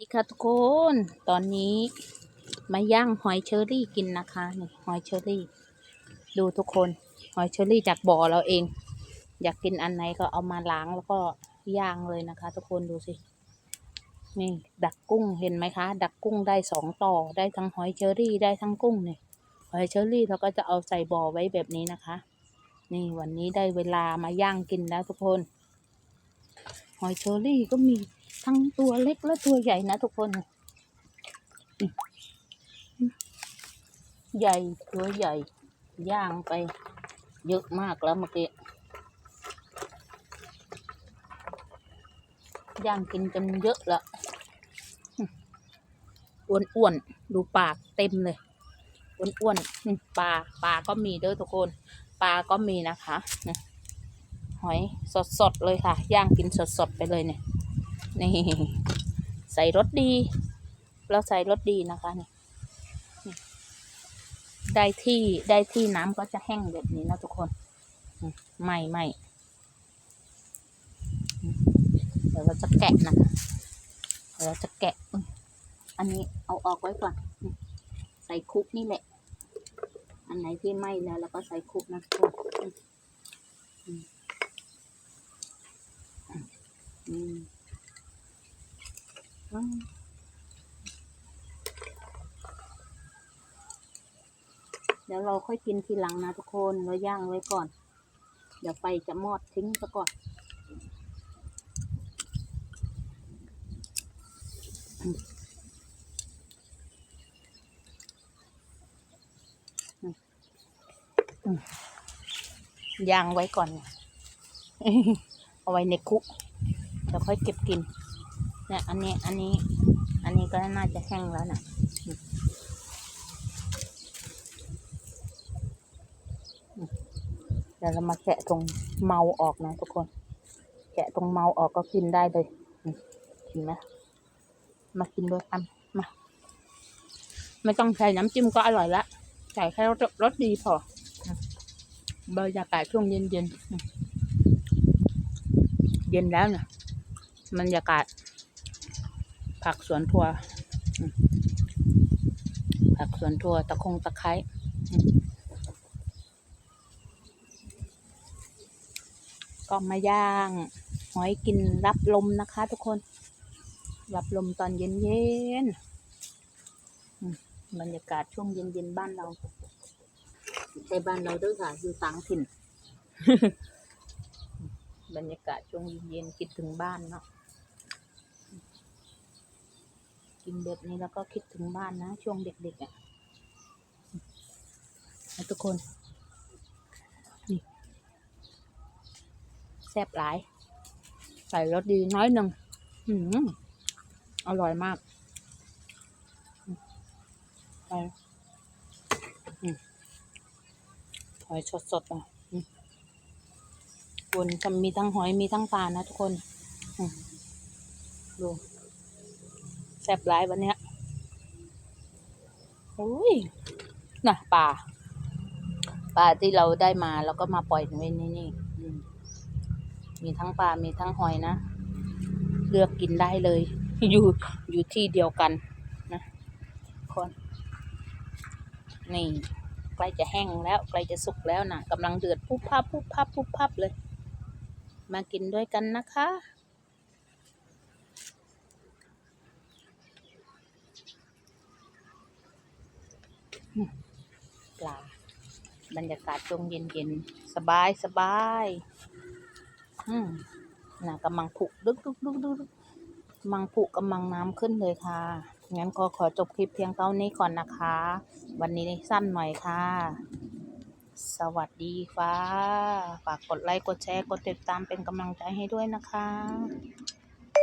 ดีค่ะทุกคน ตอนนี้มาย่างหอยเชอรี่กินนะคะนี่หอยเชอรี่ ดูทุกคนหอยเชอรี่จากบ่อเราเอง อยากกินอันไหนก็เอามาล้างแล้วก็ย่างเลยนะคะ ทุกคนดูสิ นี่ดักกุ้งเห็นไหมคะ ดักกุ้งได้สองต่อได้ทั้งหอยเชอรี่ได้ทั้งกุ้งเนี่ยหอยเชอรี่เราก็จะเอาใส่บ่อไว้แบบนี้นะคะ นี่วันนี้ได้เวลามาย่างกินแล้วทุกคน หอยเชอรี่ก็มี ทั้งตัวเล็กและตัวใหญ่นะทุกคน ใหญ่ตัวใหญ่ ย่างไป เยอะมากแล้วเมื่อกี้ ย่างกินจนเยอะแล้วอ้วนๆ ดูปากเต็มเลย อ้วนๆ ปลา ปลาก็มีเด้อทุกคน ปลาก็มีนะคะ หอยสดๆ เลยค่ะ ย่างกินสดๆ ไปเลยเนี่ย นี่ใส่รสดี เราใส่รสดีนะคะนี่ได้ที่ได้ที่น้ำก็จะแห้งแบบนี้นะทุกคนอืมไม่ไม่เดี๋ยวเราจะแกะนะคะเดี๋ยวเราจะแกะ อันนี้เอาออกไว้ก่อน ใส่คุกนี่แหละ อันไหนที่ไหม้แล้วเราก็ใส่คุกนะทุกคนอืมอืมอืม อืม เดี๋ยวเราค่อยกินทีหลังนะทุกคนเราย่างไว้ก่อน เดี๋ยวไฟจะมอดทิ้งซะก่อนย่างไว้ก่อน เอาไว้ในคุกเดี๋ยวค่อยเก็บกิน เนี่ยอันนี้อันนี้ อันนี้ก็น่าจะแห้งแล้วนะเดี๋ยวเรามาแกะตรงเมาออกนะทุกคน แกะตรงเมาออกก็กินได้เลยอืมเห็นไหมมากินด้วยกันมาไม่ต้องใส่น้ำจิ้มก็อร่อยละใส่แค่รสดีพออืมบรรยากาศช่วงเย็นเย็นเย็นแล้วเนี่ยบรรยากาศ ผักสวนทัวผักสวนทัวตะคงตะไคร้ก็มาย่างหอยกินรับลมนะคะ ทุกคน รับลมตอนเย็นเย็นอืมบรรยากาศช่วงเย็นเย็นบ้านเราในบ้านเราด้วยค่ะอยู่ต่างถิ่น บรรยากาศช่วงเย็นๆคิดถึงบ้านเนาะ กินแบบนี้แล้วก็คิดถึงบ้านนะ ช่วงเด็กๆอะ่ะทุกคน นี่แซ่บหลาย ใส่รสดีน้อยหนึ่งอืมอร่อยมากไปอืมหอยสดๆอะอืมบนจะมีทั้งหอยมีทั้งปลานะทุกคนดู ซ่บหลายวันเนี้ยโอ้ยน่ะปลาปลาที่เราได้มาแล้วก็มาปล่อยไว้นี่นี่มมีทั้งปลา มีทั้งหอยนะ เลือกกินได้เลย อยู่อยู่ที่เดียวกันนะคนนี่ใกล้จะแห้งแล้วใกล้จะสุกแล้วนะกำลังเดือดพุบพับพุบพับพุบพับเลย มากินด้วยกันนะคะ ปลาบรรยากาศช่วงเย็นๆ สบายสบายอืมนะกำลังผุดึกดึกดึกดึกดึกกำลังผุกำลังน้ำขึ้นเลยค่ะ งั้นก็ขอจบคลิปเพียงเท่านี้ก่อนนะคะ วันนี้สั้นหน่อยค่ะ สวัสดีค่ะ ฝากกดไลค์ กดแชร์ กดติดตามเป็นกำลังใจให้ด้วยนะคะ